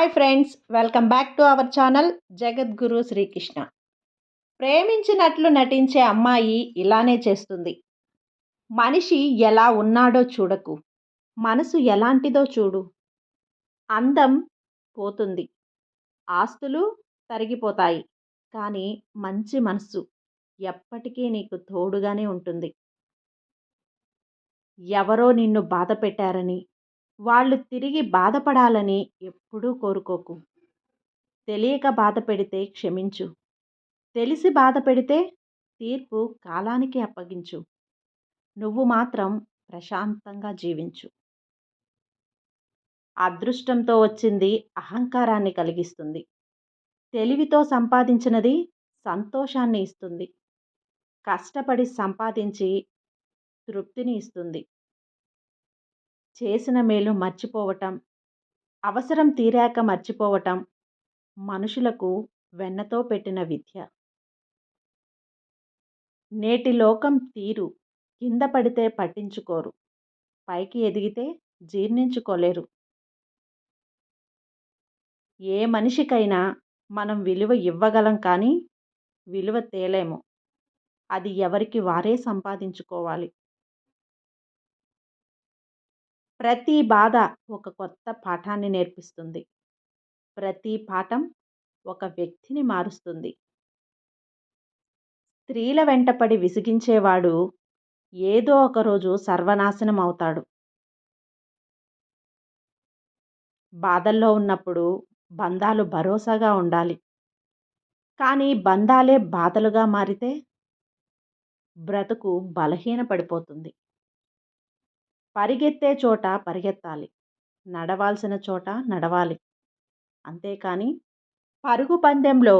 Hi friends welcome back to our channel Jagadguru Srikrishna. ప్రేమించినట్లు నటించే అమ్మాయి ఇలానే చేస్తుంది. మనిషి ఎలా ఉన్నాడో చూడకు. మనసు ఎలాంటిదో చూడు. అందం పోతుంది. ఆస్తులు తరిగిపోతాయి. కానీ మంచి మనసు ఎప్పటికీ నీకు తోడుగానే ఉంటుంది. ఎవరో నిన్ను బాధ పెట్టారని వాళ్ళు తిరిగి బాధపడాలని ఎప్పుడూ కోరుకోకు. తెలియక బాధ పెడితే క్షమించు. తెలిసి బాధ పెడితే తీర్పు కాలానికి అప్పగించు. నువ్వు మాత్రం ప్రశాంతంగా జీవించు. అదృష్టంతో వచ్చింది అహంకారాన్ని కలిగిస్తుంది. తెలివితో సంపాదించినది సంతోషాన్ని ఇస్తుంది. కష్టపడి సంపాదించి తృప్తిని ఇస్తుంది. చేసిన మేలు మర్చిపోవటం అవసరం తీరాక మర్చిపోవటం మనుషులకు వెన్నతో పెట్టిన విద్య. నేటి లోకం తీరు కింద పడితే పట్టించుకోరు పైకి ఎదిగితే జీర్ణించుకోలేరు. ఏ మనిషికైనా మనం విలువ ఇవ్వగలం కానీ విలువ తేలేము. అది ఎవరికి వారే సంపాదించుకోవాలి. ప్రతి బాధ ఒక కొత్త పాఠాన్ని నేర్పిస్తుంది. ప్రతి పాఠం ఒక వ్యక్తిని మారుస్తుంది. స్త్రీల వెంటపడి విసిగించేవాడు ఏదో ఒకరోజు సర్వనాశనం అవుతాడు. బాధల్లో ఉన్నప్పుడు బంధాలు భరోసాగా ఉండాలి. కానీ బంధాలే బాధలుగా మారితే బ్రతుకు బలహీన పడిపోతుంది పరిగెత్తే చోట పరిగెత్తాలి. నడవాల్సిన చోట నడవాలి. అంతేకాని పరుగు పందెంలో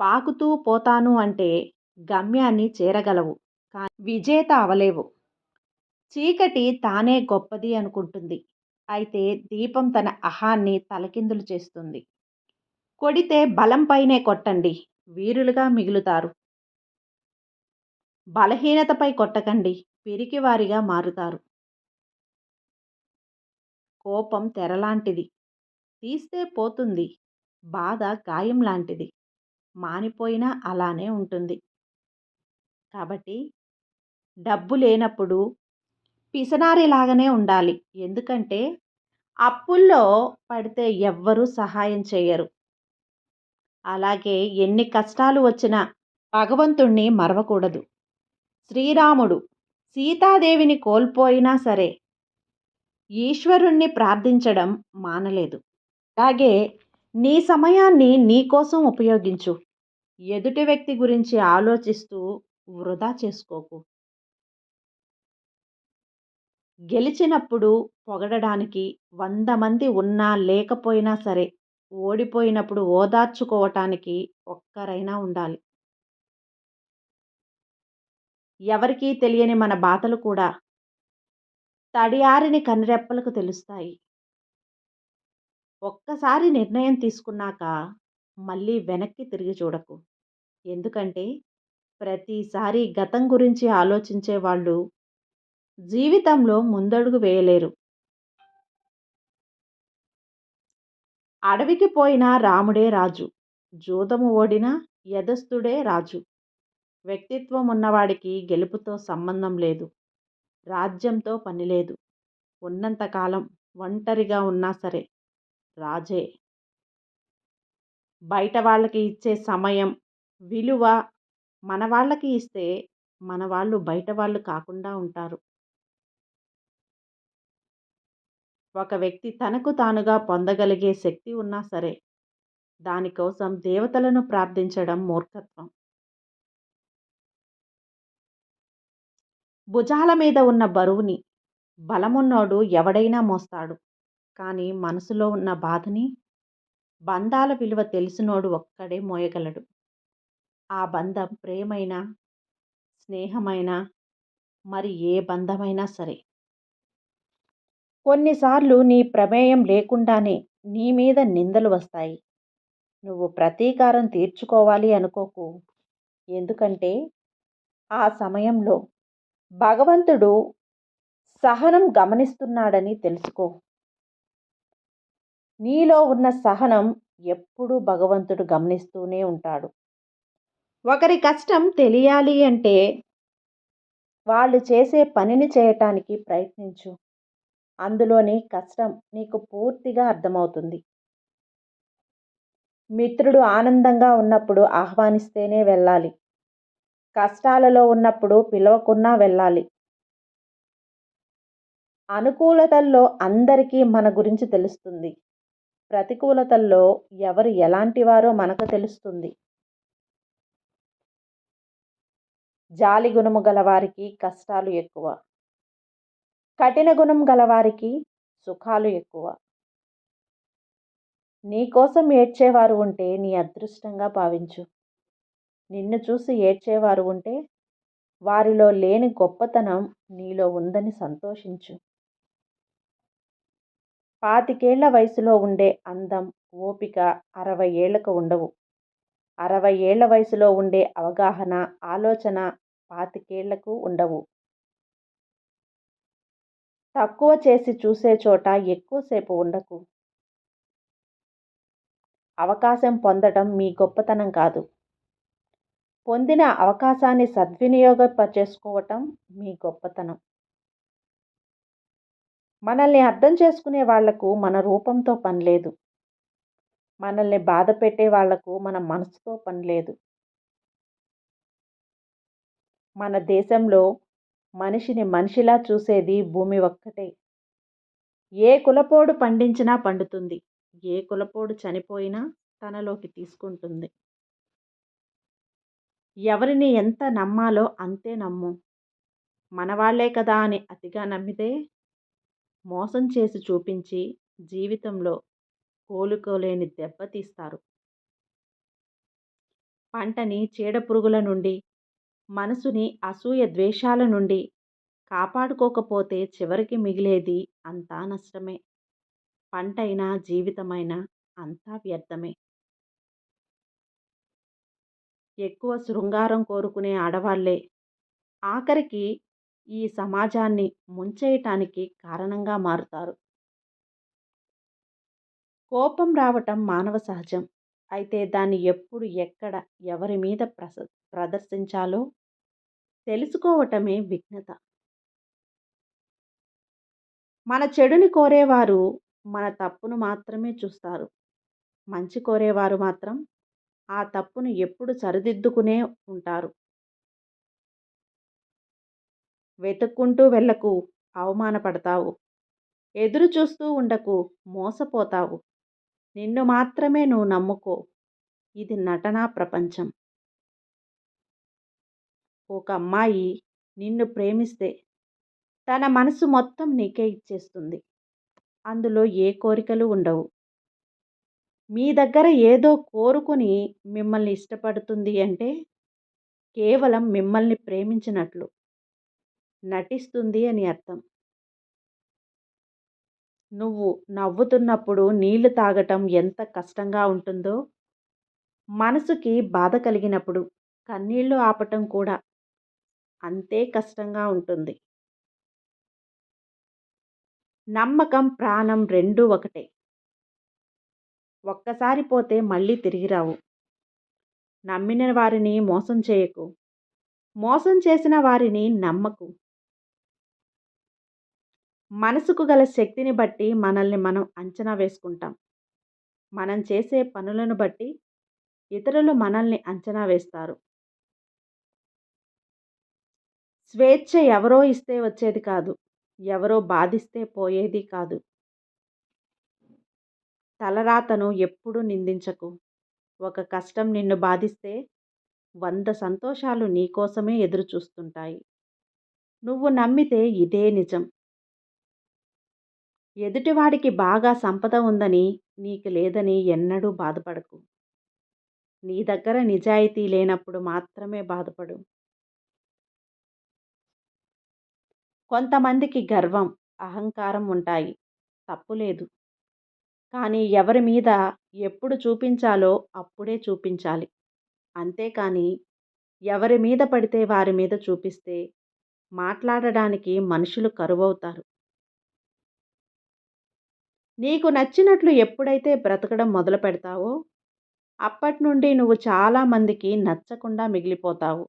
పాకుతూ పోతాను అంటే గమ్యాన్ని చేరగలవు. కానీ విజేత అవలేవు. చీకటి తానే గొప్పది అనుకుంటుంది. అయితే దీపం తన అహాన్ని తలకిందులు చేస్తుంది. కొడితే బలంపైనే కొట్టండి. వీరులుగా మిగులుతారు. బలహీనతపై కొట్టకండి. పిరికివారిగా మారుతారు. కోపం తెరలాంటిది. తీస్తే పోతుంది. బాధ గాయం లాంటిది. మానిపోయినా అలానే ఉంటుంది. కాబట్టి డబ్బు లేనప్పుడు పిసనారిలాగానే ఉండాలి. ఎందుకంటే అప్పుల్లో పడితే ఎవ్వరూ సహాయం చేయరు అలాగే ఎన్ని కష్టాలు వచ్చినా భగవంతుణ్ణి మరవకూడదు. శ్రీరాముడు సీతాదేవిని కోల్పోయినా సరే ఈశ్వరుణ్ణి ప్రార్థించడం మానలేదు. అలాగే నీ సమయాన్ని నీ కోసం ఉపయోగించు. ఎదుటి వ్యక్తి గురించి ఆలోచిస్తూ వృధా చేసుకోకు. గెలిచినప్పుడు పొగడడానికి వంద మంది ఉన్నా లేకపోయినా సరే ఓడిపోయినప్పుడు ఓదార్చుకోవటానికి ఒక్కరైనా ఉండాలి. ఎవరికీ తెలియని మన బాధలు కూడా తడియారిని కనురెప్పలకు తెలుస్తాయి. ఒక్కసారి నిర్ణయం తీసుకున్నాక మళ్ళీ వెనక్కి తిరిగి చూడకు. ఎందుకంటే ప్రతిసారి గతం గురించి ఆలోచించే వాళ్ళు జీవితంలో ముందడుగు వేయలేరు. అడవికి పోయిన రాముడే రాజు జూదము ఓడిన యధస్థుడే రాజు. వ్యక్తిత్వం ఉన్నవాడికి గెలుపుతో సంబంధం లేదు. రాజ్యంతో పని లేదు. ఉన్నంతకాలం ఒంటరిగా ఉన్నా సరే రాజే. బయట వాళ్ళకి ఇచ్చే సమయం విలువ మన వాళ్ళకి ఇస్తే మన వాళ్ళు బయట వాళ్ళు కాకుండా ఉంటారు. ఒక వ్యక్తి తనకు తానుగా పొందగలిగే శక్తి ఉన్నా సరే దానికోసం దేవతలను ప్రార్థించడం మూర్ఖత్వం. భుజాల మీద ఉన్న బరువుని బలమున్నోడు ఎవడైనా మోస్తాడు. కానీ మనసులో ఉన్న బాధని బంధాల విలువ తెలిసినోడు ఒక్కడే మోయగలడు. ఆ బంధం ప్రేమైనా స్నేహమైనా మరి ఏ బంధమైనా సరే. కొన్నిసార్లు నీ ప్రమేయం లేకుండానే నీ మీద నిందలు వస్తాయి. నువ్వు ప్రతీకారం తీర్చుకోవాలి అనుకోకు. ఎందుకంటే ఆ సమయంలో భగవంతుడు సహనం గమనిస్తున్నాడని తెలుసుకో. నీలో ఉన్న సహనం ఎప్పుడూ భగవంతుడు గమనిస్తూనే ఉంటాడు. ఒకరి కష్టం తెలియాలి అంటే వాళ్ళు చేసే పనిని చేయటానికి ప్రయత్నించు. అందులోని కష్టం నీకు పూర్తిగా అర్థమవుతుంది. మిత్రుడు ఆనందంగా ఉన్నప్పుడు ఆహ్వానిస్తేనే వెళ్ళాలి. కష్టాలలో ఉన్నప్పుడు పిలవకున్నా వెళ్ళాలి. అనుకూలతల్లో అందరికీ మన గురించి తెలుస్తుంది. ప్రతికూలతల్లో ఎవరు ఎలాంటి వారో మనకు తెలుస్తుంది. జాలి గుణము గలవారికి కష్టాలు ఎక్కువ. కఠిన గుణం గలవారికి సుఖాలు ఎక్కువ. నీకోసం ఏడ్చేవారు ఉంటే నీ అదృష్టంగా భావించు. నిన్ను చూసి ఏడ్చేవారు ఉంటే వారిలో లేని గొప్పతనం నీలో ఉందని సంతోషించు. పాతికేళ్ళ వయసులో ఉండే అందం ఓపిక అరవై ఏళ్ళకు ఉండవు. అరవై ఏళ్ళ వయసులో ఉండే అవగాహన ఆలోచన పాతికేళ్ళకు ఉండవు. తక్కువ చేసి చూసే చోట ఎక్కువసేపు ఉండకు. అవకాశం పొందడం మీ గొప్పతనం కాదు. పొందిన అవకాశాన్ని సద్వినియోగపరచేసుకోవటం మీ గొప్పతనం. మనల్ని అర్థం చేసుకునే వాళ్ళకు మన రూపంతో పని లేదు. మనల్ని బాధ పెట్టే వాళ్ళకు మన మనసుతో పని లేదు. మన దేశంలో మనిషిని మనిషిలా చూసేది భూమి ఒక్కటే. ఏ కులపోడు పండించినా పండుతుంది. ఏ కులపోడు చనిపోయినా తనలోకి తీసుకుంటుంది. ఎవరిని ఎంత నమ్మాలో అంతే నమ్ము. మనవాళ్ళే కదా అని అతిగా నమ్మితే మోసం చేసి చూపించి జీవితంలో కోలుకోలేని దెబ్బతీస్తారు పంటని చీడపురుగుల నుండి మనసుని అసూయ ద్వేషాల నుండి కాపాడుకోకపోతే చివరికి మిగిలేది అంతా నష్టమే. పంటైనా జీవితమైనా అంతా వ్యర్థమే. ఎక్కువ శృంగారం కోరుకునే ఆడవాళ్ళే. ఆఖరికి ఈ సమాజాన్ని ముంచేయటానికి కారణంగా మారుతారు. కోపం రావటం మానవ సహజం. అయితే దాన్ని ఎప్పుడు ఎక్కడ ఎవరి మీద ప్రస ప్రదర్శించాలో తెలుసుకోవటమే విఘ్నత. మన చెడుని కోరేవారు మన తప్పును మాత్రమే చూస్తారు. మంచి కోరేవారు మాత్రం ఆ తప్పును ఎప్పుడు సరిదిద్దుకునే ఉంటారు. వెతుక్కుంటూ వెళ్ళకు అవమానపడతావు. ఎదురు చూస్తూ ఉండకు మోసపోతావు. నిన్ను మాత్రమే నువ్వు నమ్ముకో. ఇది నటనా ప్రపంచం. ఒక అమ్మాయి నిన్ను ప్రేమిస్తే తన మనసు మొత్తం నీకే ఇచ్చేస్తుంది. అందులో ఏ కోరికలు ఉండవు. మీ దగ్గర ఏదో కోరుకుని మిమ్మల్ని ఇష్టపడుతుంది అంటే కేవలం మిమ్మల్ని ప్రేమించినట్లు నటిస్తుంది అని అర్థం. నువ్వు నవ్వుతున్నప్పుడు నీళ్ళు తాగటం ఎంత కష్టంగా ఉంటుందో మనసుకి బాధ కలిగినప్పుడు కన్నీళ్ళు ఆపటం కూడా అంతే కష్టంగా ఉంటుంది. నమ్మకం ప్రాణం రెండూ ఒకటే. ఒక్కసారి పోతే మళ్ళీ తిరిగి రావు. నమ్మిన వారిని మోసం చేయకు. మోసం చేసిన వారిని నమ్మకు. మనసుకు గల శక్తిని బట్టి మనల్ని మనం అంచనా వేసుకుంటాం. మనం చేసే పనులను బట్టి ఇతరులు మనల్ని అంచనా వేస్తారు. స్వేచ్ఛ ఎవరో ఇస్తే వచ్చేది కాదు. ఎవరో బాధిస్తే పోయేది కాదు. తలరాతను ఎప్పుడూ నిందించకు. ఒక కష్టం నిన్ను బాధిస్తే వంద సంతోషాలు నీకోసమే ఎదురు చూస్తుంటాయి నువ్వు నమ్మితే ఇదే నిజం. ఎదుటివాడికి బాగా సంపద ఉందని నీకు లేదని ఎన్నడూ బాధపడకు. నీ దగ్గర నిజాయితీ లేనప్పుడు మాత్రమే బాధపడు. కొంతమందికి గర్వం అహంకారం ఉంటాయి. తప్పులేదు. కానీ ఎవరి మీద ఎప్పుడు చూపించాలో అప్పుడే చూపించాలి. అంతేకాని ఎవరి మీద పడితే వారి మీద చూపిస్తే మాట్లాడడానికి మనుషులు కరువవుతారు. నీకు నచ్చినట్లు ఎప్పుడైతే బ్రతకడం మొదలు పెడతావో అప్పటి నుండి నువ్వు చాలామందికి నచ్చకుండా మిగిలిపోతావు.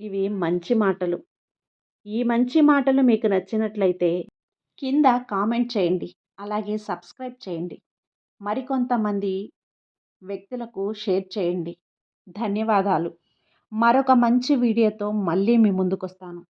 ఇవి మంచి మాటలు. ఈ మంచి మాటలు మీకు నచ్చినట్లయితే కింద కామెంట్ చేయండి. అలాగే సబ్స్క్రైబ్ చేయండి. మరికొంతమంది వ్యక్తులకు షేర్ చేయండి. ధన్యవాదాలు. మరొక మంచి వీడియోతో మళ్ళీ మీ ముందుకు వస్తాను